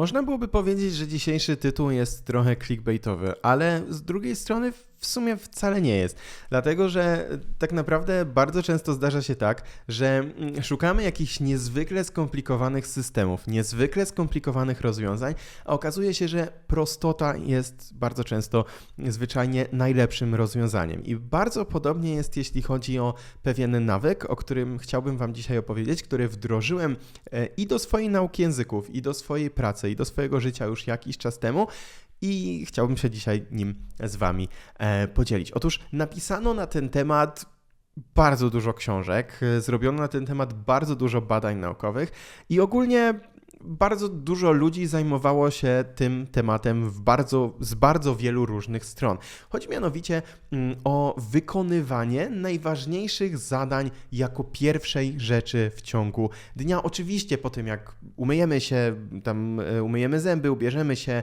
Można byłoby powiedzieć, że dzisiejszy tytuł jest trochę clickbaitowy, ale z drugiej strony w sumie wcale nie jest. Dlatego, że tak naprawdę bardzo często zdarza się tak, że mm, szukamy jakichś niezwykle skomplikowanych systemów, niezwykle skomplikowanych rozwiązań, a okazuje się, że prostota jest bardzo często zwyczajnie najlepszym rozwiązaniem. I bardzo podobnie jest, jeśli chodzi o pewien nawyk, o którym chciałbym Wam dzisiaj opowiedzieć, który wdrożyłem e, i do swojej nauki języków, i do swojej pracy, i do swojego życia już jakiś czas temu i chciałbym się dzisiaj nim z Wami e, podzielić. Otóż napisano na ten temat bardzo dużo książek, e, zrobiono na ten temat bardzo dużo badań naukowych i ogólnie bardzo dużo ludzi zajmowało się tym tematem bardzo, z bardzo wielu różnych stron. Chodzi mianowicie mm, o wykonywanie najważniejszych zadań jako pierwszej rzeczy w ciągu dnia. Oczywiście po tym, jak umyjemy się, tam e, umyjemy zęby, ubierzemy się,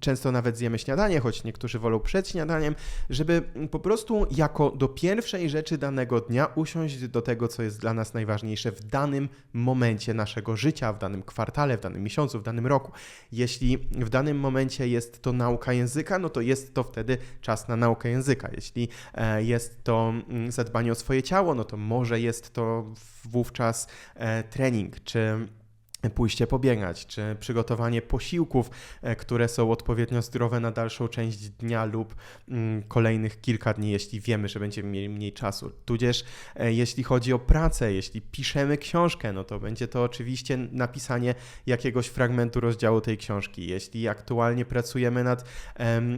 często nawet zjemy śniadanie, choć niektórzy wolą przed śniadaniem, żeby po prostu jako do pierwszej rzeczy danego dnia usiąść do tego, co jest dla nas najważniejsze w danym momencie naszego życia, w danym kwartale w danym miesiącu, w danym roku. Jeśli w danym momencie jest to nauka języka, no to jest to wtedy czas na naukę języka. Jeśli e, jest to mm, zadbanie o swoje ciało, no to może jest to wówczas e, trening czy pójście pobiegać, czy przygotowanie posiłków, e, które są odpowiednio zdrowe na dalszą część dnia lub mm, kolejnych kilka dni, jeśli wiemy, że będziemy mieli mniej czasu. Tudzież e, jeśli chodzi o pracę, jeśli piszemy książkę, no to będzie to oczywiście napisanie jakiegoś fragmentu rozdziału tej książki. Jeśli aktualnie pracujemy nad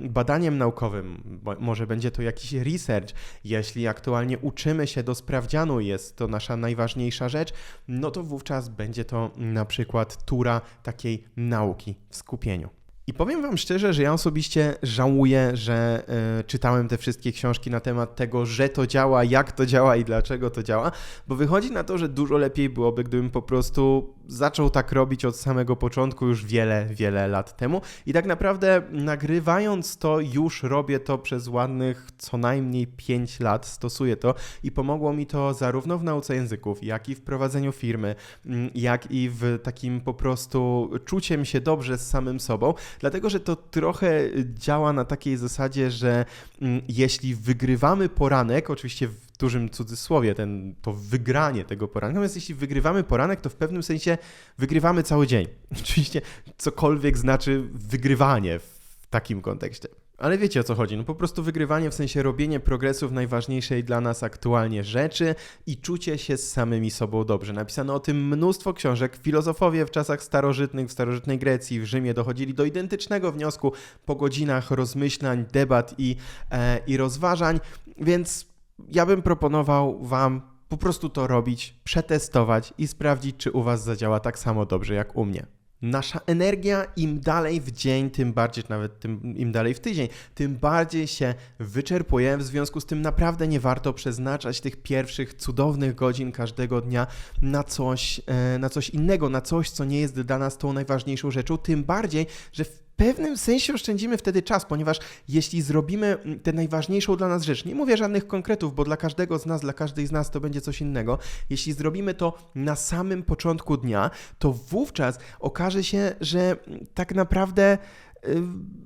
badaniem naukowym, może będzie to jakiś research. Jeśli aktualnie uczymy się do sprawdzianu, jest to nasza najważniejsza rzecz, no to wówczas będzie to na przykład przykład tura takiej nauki w skupieniu. I powiem Wam szczerze, że ja osobiście żałuję, że y, czytałem te wszystkie książki na temat tego, że to działa, jak to działa i dlaczego to działa, bo wychodzi na to, że dużo lepiej byłoby, gdybym po prostu zaczął tak robić od samego początku już wiele, wiele lat temu. I tak naprawdę nagrywając to, już robię to przez ładnych co najmniej 5 lat, stosuję to i pomogło mi to zarówno w nauce języków, jak i w prowadzeniu firmy, mm, jak i w takim po prostu czuciem się dobrze z samym sobą, dlatego że to trochę działa na takiej zasadzie, że mm, jeśli wygrywamy poranek, oczywiście w dużym cudzysłowie ten, to wygranie tego poranka. Natomiast jeśli wygrywamy poranek, to w pewnym sensie wygrywamy cały dzień. Oczywiście cokolwiek znaczy wygrywanie w takim kontekście. Ale wiecie o co chodzi? No po prostu wygrywanie w sensie robienie progresu w najważniejszej dla nas aktualnie rzeczy i czucie się z samymi sobą dobrze. Napisano o tym mnóstwo książek. Filozofowie w czasach starożytnych, w starożytnej Grecji, w Rzymie dochodzili do identycznego wniosku po godzinach rozmyślań, debat i, e, i rozważań, więc ja bym proponował Wam po prostu to robić, przetestować i sprawdzić, czy u Was zadziała tak samo dobrze jak u mnie. Nasza energia im dalej w dzień, tym bardziej, nawet tym, im dalej w tydzień, tym bardziej się wyczerpuje. W związku z tym naprawdę nie warto przeznaczać tych pierwszych cudownych godzin każdego dnia na coś, e, na coś innego, na coś, co nie jest dla nas tą najważniejszą rzeczą. Tym bardziej, że w pewnym sensie oszczędzimy wtedy czas, ponieważ jeśli zrobimy mm, tę najważniejszą dla nas rzecz, nie mówię żadnych konkretów, bo dla każdego z nas, dla każdej z nas to będzie coś innego, jeśli zrobimy to na samym początku dnia, to wówczas okaże się, że mm, tak naprawdę yy,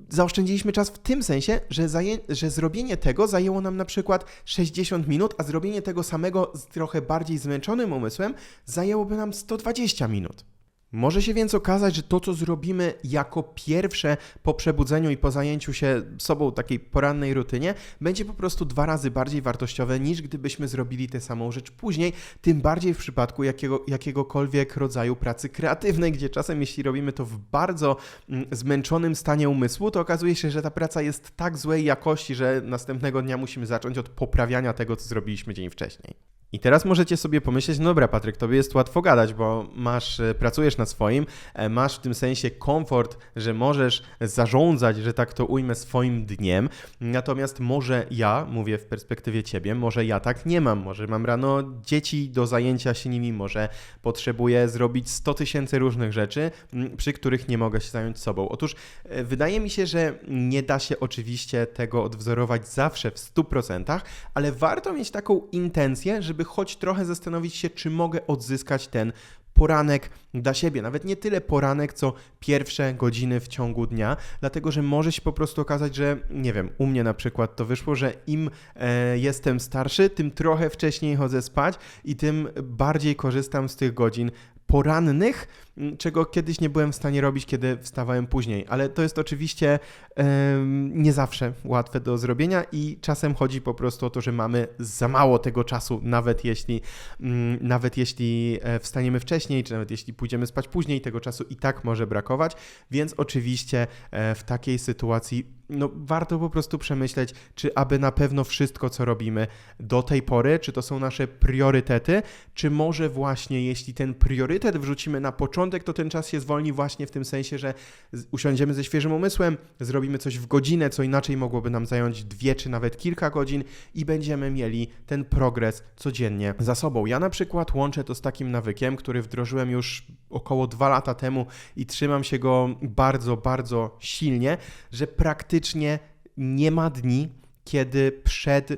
zaoszczędziliśmy czas w tym sensie, że, że zrobienie tego zajęło nam na przykład 60 minut, a zrobienie tego samego z trochę bardziej zmęczonym umysłem zajęłoby nam 120 minut. Może się więc okazać, że to, co zrobimy jako pierwsze po przebudzeniu i po zajęciu się sobą takiej porannej rutynie, będzie po prostu dwa razy bardziej wartościowe niż gdybyśmy zrobili tę samą rzecz później, tym bardziej w przypadku jakiego, jakiegokolwiek rodzaju pracy kreatywnej, gdzie czasem jeśli robimy to w bardzo mm, zmęczonym stanie umysłu, to okazuje się, że ta praca jest tak złej jakości, że następnego dnia musimy zacząć od poprawiania tego, co zrobiliśmy dzień wcześniej. I teraz możecie sobie pomyśleć, no dobra, Patryk, tobie jest łatwo gadać, bo masz, e, pracujesz na swoim, e, masz w tym sensie komfort, że możesz zarządzać, że tak to ujmę, swoim dniem. Natomiast może ja, mówię w perspektywie ciebie, może ja tak nie mam. Może mam rano dzieci do zajęcia się nimi, może potrzebuję zrobić 100 tysięcy różnych rzeczy, przy których nie mogę się zająć sobą. Otóż e, wydaje mi się, że nie da się oczywiście tego odwzorować zawsze w 100%, ale warto mieć taką intencję, żeby żeby choć trochę zastanowić się, czy mogę odzyskać ten poranek dla siebie. Nawet nie tyle poranek, co pierwsze godziny w ciągu dnia, dlatego że może się po prostu okazać, że nie wiem, u mnie na przykład to wyszło, że im e, jestem starszy, tym trochę wcześniej chodzę spać i tym bardziej korzystam z tych godzin porannych, czego kiedyś nie byłem w stanie robić, kiedy wstawałem później. Ale to jest oczywiście em, nie zawsze łatwe do zrobienia i czasem chodzi po prostu o to, że mamy za mało tego czasu, nawet jeśli, mm, nawet jeśli e, wstaniemy wcześniej, czy nawet jeśli pójdziemy spać później, tego czasu i tak może brakować, więc oczywiście e, w takiej sytuacji no, warto po prostu przemyśleć, czy aby na pewno wszystko, co robimy do tej pory, czy to są nasze priorytety, czy może właśnie jeśli ten priorytet wrzucimy na początek, to ten czas się zwolni właśnie w tym sensie, że usiądziemy ze świeżym umysłem, zrobimy coś w godzinę, co inaczej mogłoby nam zająć dwie czy nawet kilka godzin i będziemy mieli ten progres codziennie za sobą. Ja na przykład łączę to z takim nawykiem, który wdrożyłem już około dwa lata temu i trzymam się go bardzo, bardzo silnie, że praktycznie nie ma dni, kiedy przed,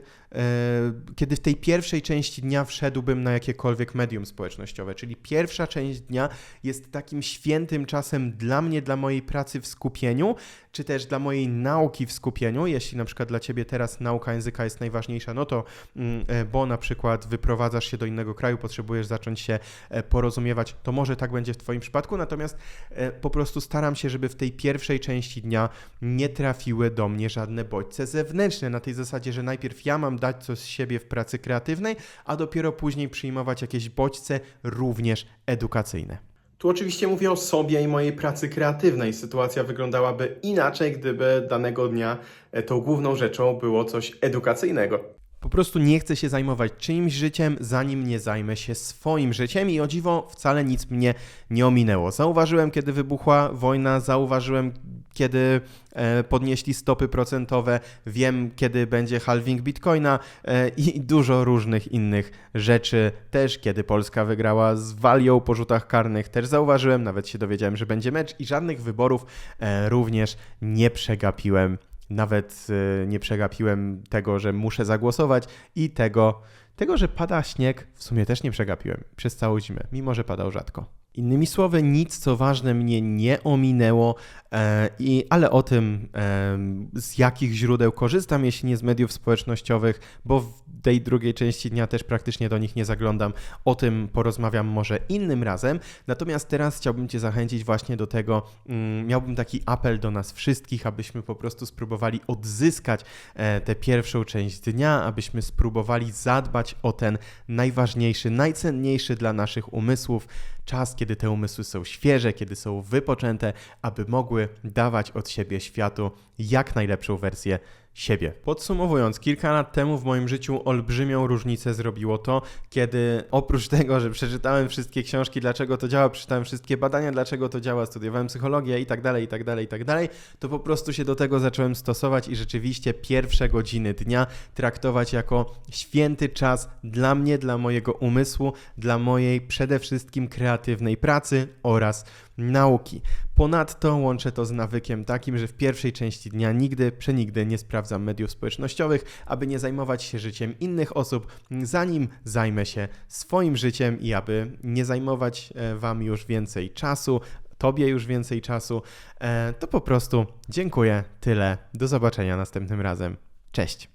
kiedy w tej pierwszej części dnia wszedłbym na jakiekolwiek medium społecznościowe, czyli pierwsza część dnia jest takim świętym czasem dla mnie, dla mojej pracy w skupieniu, czy też dla mojej nauki w skupieniu. Jeśli na przykład dla Ciebie teraz nauka języka jest najważniejsza, no to mm, e, bo na przykład wyprowadzasz się do innego kraju, potrzebujesz zacząć się e, porozumiewać, to może tak będzie w Twoim przypadku, natomiast e, po prostu staram się, żeby w tej pierwszej części dnia nie trafiły do mnie żadne bodźce zewnętrzne, na tej zasadzie, że najpierw ja mam dać coś z siebie w pracy kreatywnej, a dopiero później przyjmować jakieś bodźce również edukacyjne. Tu oczywiście mówię o sobie i mojej pracy kreatywnej. Sytuacja wyglądałaby inaczej, gdyby danego dnia e, tą główną rzeczą było coś edukacyjnego. Po prostu nie chcę się zajmować czyimś życiem, zanim nie zajmę się swoim życiem i o dziwo wcale nic mnie nie ominęło. Zauważyłem, kiedy wybuchła wojna, zauważyłem, kiedy e, podnieśli stopy procentowe, wiem, kiedy będzie halving bitcoina e, i dużo różnych innych rzeczy. Też kiedy Polska wygrała z Walią po rzutach karnych, też zauważyłem, nawet się dowiedziałem, że będzie mecz i żadnych wyborów e, również nie przegapiłem. Nawet nie przegapiłem tego, że muszę zagłosować i tego, tego, że pada śnieg, w sumie też nie przegapiłem przez całą zimę, mimo że padał rzadko. Innymi słowy, nic co ważne mnie nie ominęło, e, i, ale o tym, e, z jakich źródeł korzystam, jeśli nie z mediów społecznościowych, bo w tej drugiej części dnia też praktycznie do nich nie zaglądam, o tym porozmawiam może innym razem. Natomiast teraz chciałbym Cię zachęcić właśnie do tego, mm, miałbym taki apel do nas wszystkich, abyśmy po prostu spróbowali odzyskać e, tę pierwszą część dnia, abyśmy spróbowali zadbać o ten najważniejszy, najcenniejszy dla naszych umysłów czas, kiedy te umysły są świeże, kiedy są wypoczęte, aby mogły dawać od siebie światu jak najlepszą wersję siebie. Podsumowując, kilka lat temu w moim życiu olbrzymią różnicę zrobiło to, kiedy oprócz tego, że przeczytałem wszystkie książki, dlaczego to działa, przeczytałem wszystkie badania, dlaczego to działa, studiowałem psychologię i tak dalej, i tak dalej, i tak dalej, to po prostu się do tego zacząłem stosować i rzeczywiście pierwsze godziny dnia traktować jako święty czas dla mnie, dla mojego umysłu, dla mojej przede wszystkim kreatywnej pracy oraz nauki. Ponadto łączę to z nawykiem takim, że w pierwszej części dnia nigdy, przenigdy nie sprawdzam mediów społecznościowych, aby nie zajmować się życiem innych osób, zanim zajmę się swoim życiem i aby nie zajmować e, Wam już więcej czasu, Tobie już więcej czasu, e, to po prostu dziękuję, tyle. Do zobaczenia następnym razem. Cześć.